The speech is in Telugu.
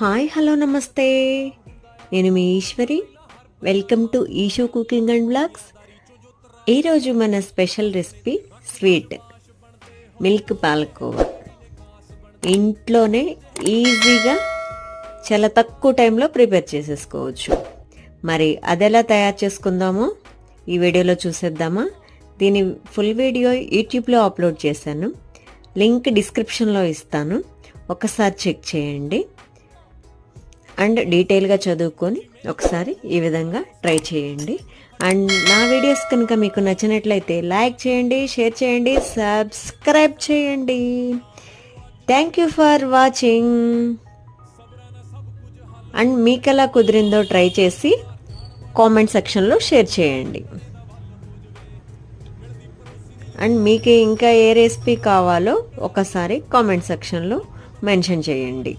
హాయ్ హలో నమస్తే. నేను మీ ఈశ్వరి. వెల్కమ్ టు ఈషో కుకింగ్ అండ్ బ్లాగ్స్ ఈరోజు మన special recipe sweet milk palkova. ఇంట్లోనే ఈజీగా చాలా తక్కువ టైంలో ప్రిపేర్ చేసేసుకోవచ్చు. మరి అది ఎలా తయారు చేసుకుందామో ఈ వీడియోలో చూసేద్దామా? దీని ఫుల్ వీడియో యూట్యూబ్లో అప్లోడ్ చేశాను. లింక్ డిస్క్రిప్షన్లో ఇస్తాను. ఒకసారి చెక్ చేయండి. అండ్ డీటెయిల్గా చదువుకొని ఒకసారి ఈ విధంగా ట్రై చేయండి. అండ్ నా వీడియోస్ కనుక మీకు నచ్చినట్లయితే లైక్ చేయండి షేర్ చేయండి సబ్స్క్రైబ్ చేయండి. Thank you for watching. And మీకు ఎలా కుదిరిందో ట్రై చేసి కామెంట్ సెక్షన్లో షేర్ చేయండి. అండ్ మీకు ఇంకా ఏ రెసిపీ కావాలో ఒకసారి కామెంట్ సెక్షన్లో మెన్షన్ చేయండి.